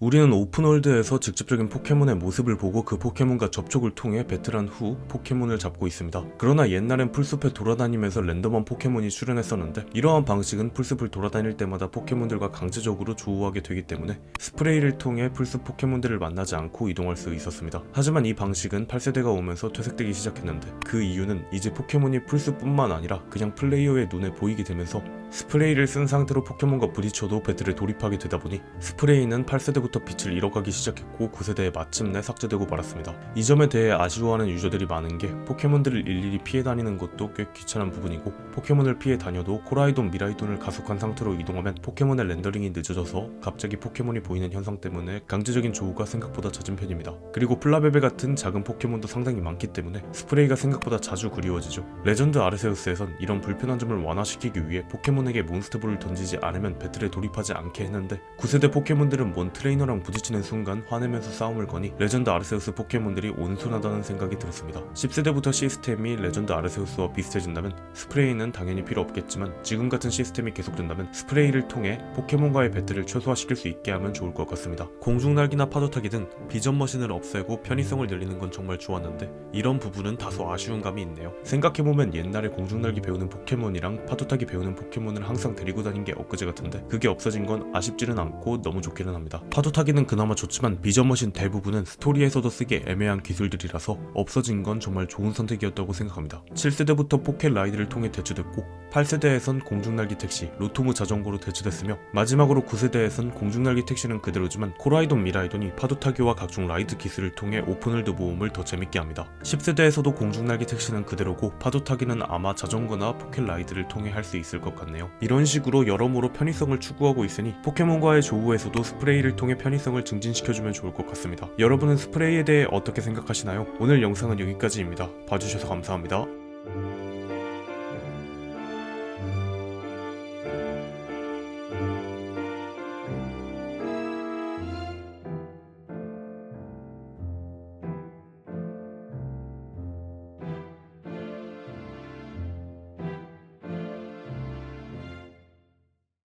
우리는 오픈월드에서 직접적인 포켓몬의 모습을 보고 그 포켓몬과 접촉을 통해 배틀한 후 포켓몬을 잡고 있습니다. 그러나 옛날엔 풀숲에 돌아다니면서 랜덤한 포켓몬이 출현했었는데 이러한 방식은 풀숲을 돌아다닐 때마다 포켓몬들과 강제적으로 조우하게 되기 때문에 스프레이를 통해 풀숲 포켓몬들을 만나지 않고 이동할 수 있었습니다. 하지만 이 방식은 8세대가 오면서 퇴색되기 시작했는데 그 이유는 이제 포켓몬이 풀숲뿐만 아니라 그냥 플레이어의 눈에 보이게 되면서 스프레이를 쓴 상태로 포켓몬과 부딪혀도 배틀에 돌입하게 되다 보니 스프레이는 8세대부터 빛을 잃어가기 시작했고 9세대에 마침내 삭제되고 말았습니다. 이 점에 대해 아쉬워하는 유저들이 많은 게 포켓몬들을 일일이 피해 다니는 것도 꽤 귀찮은 부분이고 포켓몬을 피해 다녀도 코라이돈 미라이돈을 가속한 상태로 이동하면 포켓몬의 렌더링이 늦어져서 갑자기 포켓몬이 보이는 현상 때문에 강제적인 조우가 생각보다 잦은 편입니다. 그리고 플라베베 같은 작은 포켓몬도 상당히 많기 때문에 스프레이가 생각보다 자주 그리워지죠. 레전드 아르세우스에선 이런 불편한 점을 완화시키기 위해 포켓몬 에게 몬스터볼을 던지지 않으면 배틀에 돌입하지 않게 했는데 9세대 포켓몬들은 뭔 트레이너랑 부딪히는 순간 화내면서 싸움을 거니 레전드 아르세우스 포켓몬들이 온순하다는 생각이 들었습니다. 10세대부터 시스템이 레전드 아르세우스와 비슷해진다면 스프레이는 당연히 필요 없겠지만 지금 같은 시스템이 계속된다면 스프레이를 통해 포켓몬과의 배틀을 최소화시킬 수 있게 하면 좋을 것 같습니다. 공중날기나 파도타기 등 비전 머신을 없애고 편의성을 늘리는 건 정말 좋았는데 이런 부분은 다소 아쉬운 감이 있네요. 생각해보면 옛날에 공중날기 배우는 포켓몬이랑 파도타기 배우는 포켓몬 을 항상 데리고 다닌 게 엊그제 같은데 그게 없어진 건 아쉽지는 않고 너무 좋기는 합니다. 파도 타기는 그나마 좋지만 비전 머신 대부분은 스토리에서도 쓰기 애매한 기술들이라서 없어진 건 정말 좋은 선택이었다고 생각합니다. 7세대부터 포켓 라이드를 통해 대체됐고 8세대에선 공중날기 택시, 로토무 자전거로 대체됐으며 마지막으로 9세대에선 공중날기 택시는 그대로지만 코라이돈 미라이돈이 파도 타기와 각종 라이드 기술을 통해 오픈월드 모험을 더 재밌게 합니다. 10세대에서도 공중날기 택시는 그대로고 파도 타기는 아마 자전거나 포켓 라이드를 통해 할 수 있을 것 같 네요. 이런 식으로 여러모로 편의성을 추구하고 있으니 포켓몬과의 조우에서도 스프레이를 통해 편의성을 증진시켜주면 좋을 것 같습니다. 여러분은 스프레이에 대해 어떻게 생각하시나요? 오늘 영상은 여기까지입니다. 봐주셔서 감사합니다.